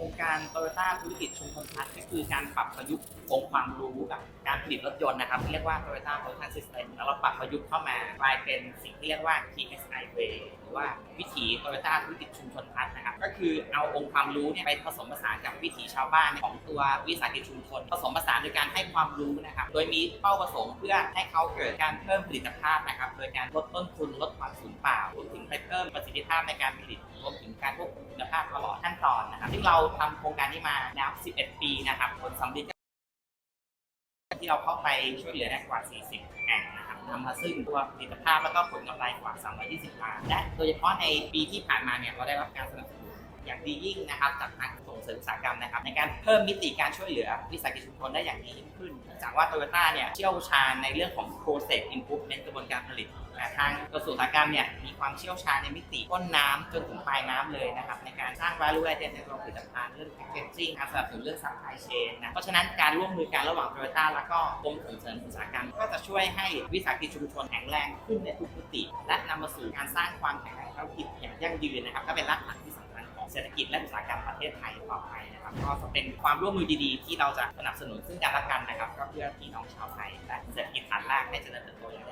ครงการ Toyota ธุรกิจชุมชนพัฒน์ก็คือการปรับประยุกต์องค์ความรู้กับการผลิตรถยนต์นะครับที่เรียกว่า Toyota Production System แล้วเราปรับประยุกต์เข้ามากลายเป็นสิ่งที่เรียกว่า TSI Way หรือว่าวิถี Toyota ธุรกิจชุมชนพัฒน์นะครับ ก็คือเอาองค์ความรู้เนี่ยไปผสมผสานกับวิถีชาวบ้านของตัววิสาหกิจชุมชน ผสมผสานโดยการให้ความรู้นะครับ โดยมีเป้าประสงค์เพื่อให้เขาเกิดการเพิ่มผลิตภาพนะครับ โดยการลดต้นทุนลดความสูญเปล่ารวมถึงไปเพิ่มประสิทธิภาพในการผลิต รวมถึงการควบคุมคุณภาพตลอดขั้นตอนนะครับซึ่งเราทำโครงการนี้มาแล้ว 11 ปีนะครับผลสำเร็จที่เราเข้าไปช่วยเหลือได้กว่า 40 แห่งนะครับทำมาซึ่งตัวผลิตภาพแล้วก็ผลกำไรกว่า 320ล้านและโดยเฉพาะในปีที่ผ่านมาเนี่ยเราได้รับการสนับสนุน อย่างดียิ่งนะครับจากทางส่งเสริมอุตสาหกรรมนะครับในการเพิ่มมิติการช่วยเหลือวิสาหกิจชุมชนได้อย่างดียิ่งขึ้นเนื่องจากว่าโตโยต้าเนี่ยเชี่ยวชาญในเรื่องของ process improvement กระบวนการผลิตแต่ทางกระทรวงอุตสาหกรรมเนี่ยมีความเชี่ยวชาญในมิติต้นน้ำจนถึงปลายน้ำเลยนะครับในการสร้าง value added ในตัวผลิตภัณฑ์เรื่อง packaging การสนับสนุนเรื่อง supply chain นะเพราะฉะนั้นการร่วมมือกันระหว่างโตโยต้าและก็กรมส่งเสริมอุตสาหกรรม ก็จะช่วยให้วิสาหกิจชุมชนแข็งแรงขึ้นในทุกมิติ และนำมาสู่การสร้างความแข็งแรงธุรกิจอย่างยั่งยืนนะครับก็เป็นรากฐานที่สำคัญของ เศรษฐกิจและอุตสาหกรรมประเทศไทยต่อไปนะครับก็จะเป็นความร่วมมือดีๆ ที่เราจะสนับสนุนซึ่งกันและกันนะครับ ก็เพื่อพี่น้องชาวไทยและเศรษฐกิจฐานรากให้เจริญเติบโตอย่าง